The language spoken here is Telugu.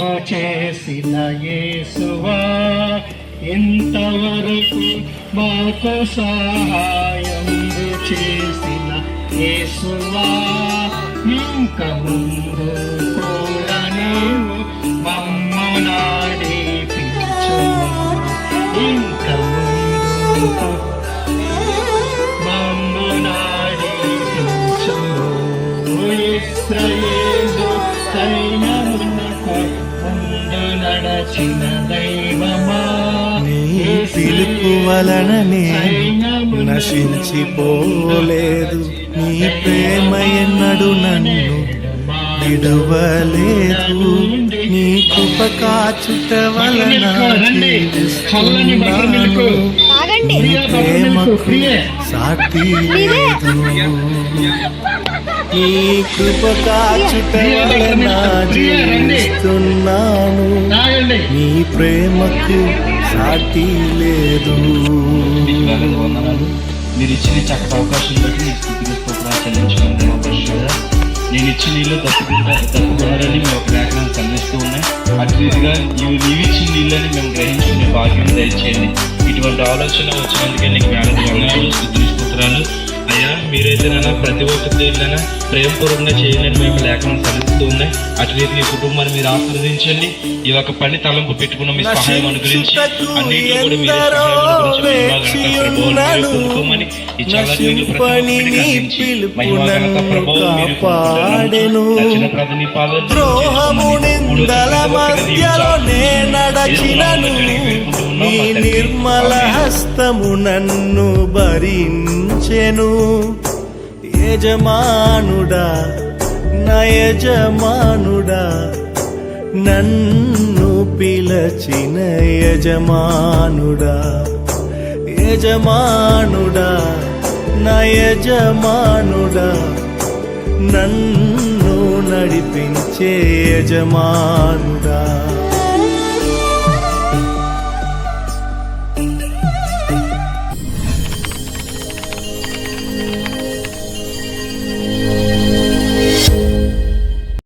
ఇంబు చేసిన యేసువా ఇంతవరకు మాకు సహాయం చేసిన యేసువా ఇంక ముందు కూడా నీవు మమ్ము నడిపించు ఇంక ముందు మమ్ము నడచిన దైవమా? నీ పిలుపు వలన నేను నశించిపోలేదు. నీ ప్రేమ ఎన్నడు నన్ను విడువలేదు. నీ కృప కాచుట వలన ప్రేమకు సాటి లేదు. నీ కృప కాచుట వలన జీవిస్తున్నాను. తాగండి నీ ప్రేమకు సాటి లేదు. మీరు ఇచ్చిన చక్కటి అవకాశం బట్టి మీ స్థితిగా స్తోత్రాలు చెల్లించుకోండి మా నేను ఇచ్చిన నీళ్ళు తప్పుకుంటా తప్పుకున్నారని మేము ఒక లేఖనం కనిపిస్తూ ఉన్నాయి అటు రీతిగా నీవు నీవు ఇచ్చిన నీళ్ళని మేము గ్రహించుకునే భాగ్యం దయచేయండి. ఇటువంటి ఆలోచన వచ్చినందుకే నీకు వేలకు వందనాలు స్థుతులు స్తోత్రాలు అయ్యా మీరైతే నన్ను ప్రతి ఒక్కరినైనా ప్రేమపూర్వకంగా చేయాలని మేము లేఖనం కలుగుతూ ఉన్నాయి అటు రీతి ఈ కుటుంబాన్ని మీరు ఆశీర్వదించండి. ఈ ఒక పని తలంపు పెట్టుకున్న మీ సహాయం అనుగ్రహించి అన్నింటిలో కూడా మీరే పొందుకోమని ఈ ద్రోహము నిందల మధ్యలో నే నడచినను నీ నిర్మల హస్తము నన్ను భరించెను. యజమానుడా నా యజమానుడా నన్ను పిలచిన యజమానుడా. యజమానుడా నా యజమానుడా నన్ను నడిపించే యజమానుడా. Thank you.